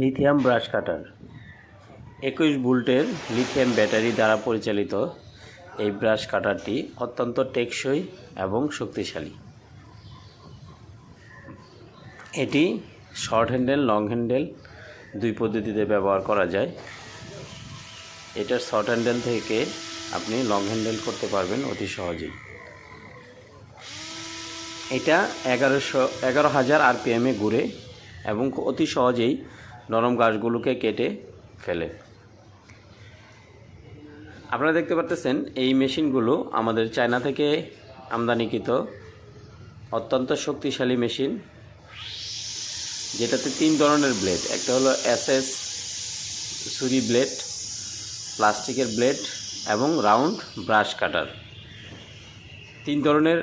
Lithium brush কাটার। একুশ ভোল্টের lithium battery দ্বারা পরিচালিত এই ব্রাশ কাটারটি অত্যন্ত টেকসই এবং শক্তিশালী। এটি শর্ট হ্যান্ডেল লং হ্যান্ডেল দুই পদ্ধতিতে ব্যবহার করা যায়। এটার শর্ট হ্যান্ডেল থেকে আপনি লং হ্যান্ডেল করতে পারবেন অতি সহজেই। এটা এগারোশো, এগারো হাজার আরপিএমে ঘুরে এবং অতি সহজেই নরম গাছগুলোকে কেটে ফেলে। আপনারা দেখতে পাচ্ছেন এই মেশিনগুলো আমাদের চায়না থেকে আমদানিকৃত অত্যন্ত শক্তিশালী মেশিন, যেটাতে তিন ধরনের ব্লেড। একটা হলো এসএস সুরি ব্লেড, প্লাস্টিকের ব্লেড এবং রাউন্ড ব্রাশ কাটার। তিন ধরনের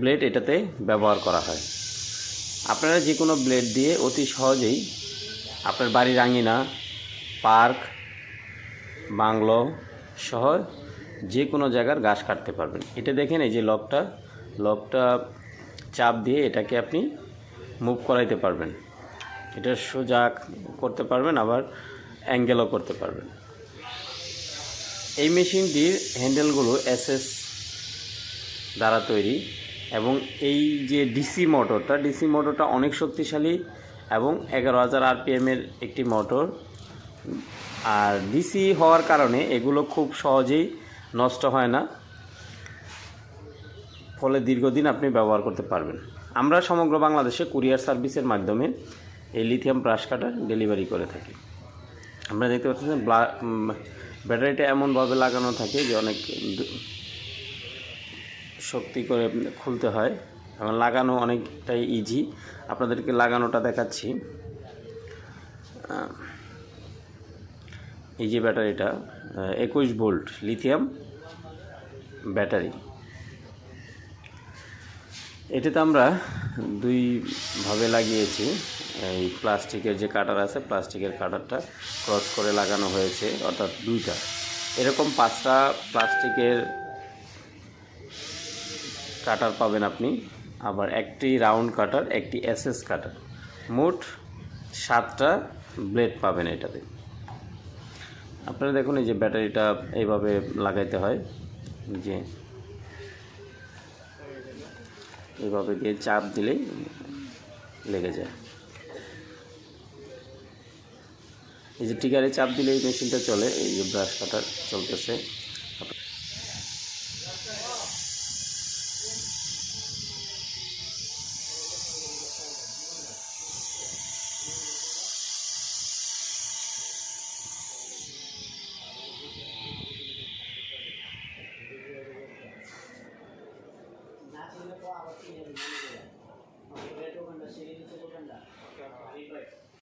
ব্লেড এটাতে ব্যবহার করা হয়। আপনারা যে কোনো ব্লেড দিয়ে অতি সহজেই আপনার বাড়ির আঙিনা পার্ক, বাংলো সহ যে কোনো জায়গার গাছ কাটতে পারবেন। এটা দেখেন এই যে লকটা লকটা চাপ দিয়ে এটাকে আপনি মুভ করাইতে পারবেন। এটা সোজা করতে পারবেন, আবার অ্যাঙ্গেলও করতে পারবেন। এই মেশিনটির হ্যান্ডেলগুলো এসএস দ্বারা তৈরি এবং এই যে ডিসি মোটরটা ডিসি মোটরটা অনেক শক্তিশালী এবং এগারো হাজার আরপিএমের একটি মোটর। আর ডিসি হওয়ার কারণে এগুলো খুব সহজেই নষ্ট হয় না। ফলে দীর্ঘদিন আপনি ব্যবহার করতে পারবেন। আমরা সমগ্র বাংলাদেশে কুরিয়ার সার্ভিসের মাধ্যমে এই লিথিয়াম ব্রাশ কাটার ডেলিভারি করে থাকি। আমরা দেখতে পাচ্ছেন ব্যাটারিটা এমনভাবে লাগানো থাকে যে অনেক শক্তি করে খুলতে হয়। এবং লাগানো অনেকটাই ইজি আপনাদেরকে লাগানোটা দেখাচ্ছি। এই যে ব্যাটারিটা একুশ ভোল্ট লিথিয়াম ব্যাটারি। এটাতে আমরা দুইভাবে লাগিয়েছি। এই প্লাস্টিকের যে কাটার আছে, প্লাস্টিকের কাটারটা ক্রস করে লাগানো হয়েছে, অর্থাৎ দুইটা। এরকম পাঁচটা প্লাস্টিকের কাটার পাবেন আপনি। আবার একটি রাউন্ড কাটার একটি এসএস কাটার মোট সাতটা ব্লেড পাবেন এটাতে। আপনারা দেখুন এই যে ব্যাটারিটা এইভাবে লাগাইতে হয়। যে এইভাবে দিয়ে চাপ দিলেই লেগে যায়। এই যে টিকারে চাপ দিলে এই মেশিনটা চলে, এই যে ব্রাশ কাটার চলতেছে। না ছিল তো আবার কিনে দিই মনে করে ওখানটা সিঁড়ি নিচে দোকানটা